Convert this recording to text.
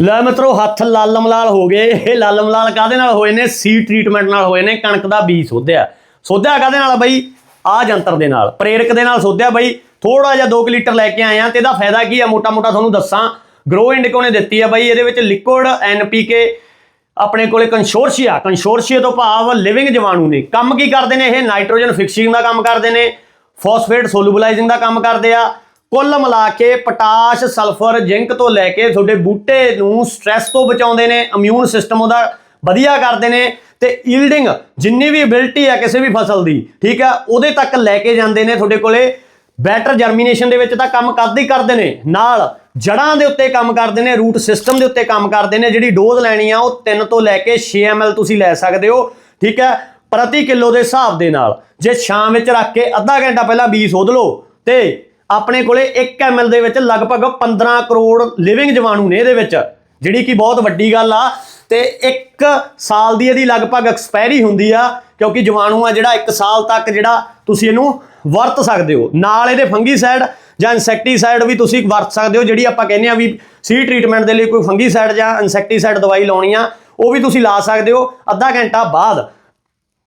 ਲੈ ਮਿੱਤਰੋ, ਹੱਥ ਲਾਲਮ ਲਾਲ ਹੋ ਗਏ। ਇਹ ਲਾਲਮ ਲਾਲ ਮਲਾਲ ਕਾਦੇ ਨਾਲ ਹੋਏ ਨੇ? ਸੀ ਟ੍ਰੀਟਮੈਂਟ ਨਾਲ ਹੋਏ ਨੇ, ਕਣਕ ਦਾ ਬੀਜ ਸੋਧਿਆ। ਸੋਧਿਆ ਕਾਦੇ ਨਾਲ ਬਈ? ਆ ਜੰਤਰ ਦੇ ਨਾਲ, ਪ੍ਰੇਰਕ ਦੇ ਨਾਲ ਸੋਧਿਆ ਬਈ। ਥੋੜਾ ਜਿਹਾ 2 ਲੀਟਰ ਲੈ ਕੇ ਆਇਆ ਆ ਤੇ ਇਹਦਾ ਫਾਇਦਾ ਕੀ ਆ? ਮੋਟਾ ਮੋਟਾ ਤੁਹਾਨੂੰ ਦੱਸਾਂ। ਗਰੋ ਇੰਡਿਕੋ ਨੇ ਦਿੱਤੀ ਆ ਬਈ, ਇਹਦੇ ਵਿੱਚ ਲਿਕੁਇਡ ਐਨਪੀਕੇ ਆਪਣੇ ਕੋਲੇ ਕੰਸੋਰਸ਼ੀਆ ਕੰਸੋਰਸ਼ੀਆ ਤੋਂ ਭਾਵ ਲਿਵਿੰਗ ਜੀਵਾਣੂ ਨੇ। ਕੰਮ ਕੀ ਕਰਦੇ ਨੇ ਇਹ? ਨਾਈਟ੍ਰੋਜਨ ਫਿਕਸਿੰਗ ਦਾ ਕੰਮ ਕਰਦੇ ਨੇ। ਫਾਸਫੇਟ ਸੋਲੂਬਲਾਈਜ਼ਿੰਗ ਦਾ ਕੰਮ ਕਰਦੇ ਆ। ਕੁੱਲ ਮਿਲਾ ਕੇ ਪੋਟਾਸ਼ ਸਲਫਰ ਜ਼ਿੰਕ ਤੋਂ ਲੈ ਕੇ ਤੁਹਾਡੇ ਬੂਟੇ ਨੂੰ ਸਟ੍ਰੈਸ ਤੋਂ ਬਚਾਉਂਦੇ ਨੇ ਇਮਿਊਨ ਸਿਸਟਮ ਉਹਦਾ ਵਧੀਆ ਕਰਦੇ ਨੇ ਤੇ ਈਲਡਿੰਗ ਜਿੰਨੀ ਵੀ ਐਬਿਲਿਟੀ ਆ ਕਿਸੇ ਵੀ ਫਸਲ ਦੀ, ਠੀਕ ਆ, ਉਹਦੇ ਤੱਕ ਲੈ ਕੇ ਜਾਂਦੇ ਨੇ ਤੁਹਾਡੇ ਕੋਲੇ। ਬੈਟਰ ਜਰਮੀਨੇਸ਼ਨ ਦੇ ਵਿੱਚ ਤਾਂ ਕੰਮ ਕਰਦੇ ਹੀ ਕਰਦੇ ਨੇ। ਨਾਲ ਜੜਾਂ ਦੇ ਉੱਤੇ ਕੰਮ ਕਰਦੇ ਨੇ ਰੂਟ ਸਿਸਟਮ ਦੇ ਉੱਤੇ ਕੰਮ ਕਰਦੇ ਨੇ, ਜਿਹੜੀ ਡੋਜ਼ ਲੈਣੀ ਆ ਉਹ 3 ਤੋਂ ਲੈ ਕੇ 6 ml ਤੁਸੀਂ ਲੈ ਸਕਦੇ ਹੋ, ਠੀਕ ਹੈ ਪ੍ਰਤੀ ਕਿਲੋ ਦੇ ਹਿਸਾਬ ਦੇ ਨਾਲ। ਜੇ ਛਾਂ ਵਿੱਚ ਰੱਖ ਕੇ ਅੱਧਾ ਘੰਟਾ ਪਹਿਲਾਂ ਬੀਜ ਸੋਧ ਲਓ ਤੇ ਆਪਣੇ ਕੋਲੇ 1 ml ਦੇ ਵਿੱਚ ਲਗਭਗ 15 ਕਰੋੜ ਲਿਵਿੰਗ ਜੀਵਾਣੂ ਨੇ ਇਹਦੇ ਵਿੱਚ, ਜਿਹੜੀ ਕਿ ਬਹੁਤ ਵੱਡੀ ਗੱਲ ਆ। ਤੇ 1 ਸਾਲ ਦੀ ਇਹਦੀ ਲਗਭਗ ਐਕਸਪਾਇਰੀ ਹੁੰਦੀ ਆ, ਕਿਉਂਕਿ ਜੀਵਾਣੂ ਆ ਜਿਹੜਾ 1 ਸਾਲ ਤੱਕ ਜਿਹੜਾ ਤੁਸੀਂ ਇਹਨੂੰ ਵਰਤ ਸਕਦੇ ਹੋ। ਨਾਲ ਇਹਦੇ ਫੰਗੀਸਾਈਡ ਜਾਂ ਇਨਸੈਕਟੀਸਾਈਡ ਵੀ ਤੁਸੀਂ ਵਰਤ ਸਕਦੇ ਹੋ, ਜਿਹੜੀ ਆਪਾਂ ਕਹਿੰਦੇ ਆ ਵੀ ਸੀ ਟ੍ਰੀਟਮੈਂਟ ਦੇ ਲਈ ਕੋਈ ਫੰਗੀਸਾਈਡ ਜਾਂ ਇਨਸੈਕਟੀਸਾਈਡ ਦਵਾਈ ਲਾਉਣੀ ਆ, ਉਹ ਵੀ ਤੁਸੀਂ ਲਾ ਸਕਦੇ ਹੋ। ਅੱਧਾ ਘੰਟਾ ਬਾਅਦ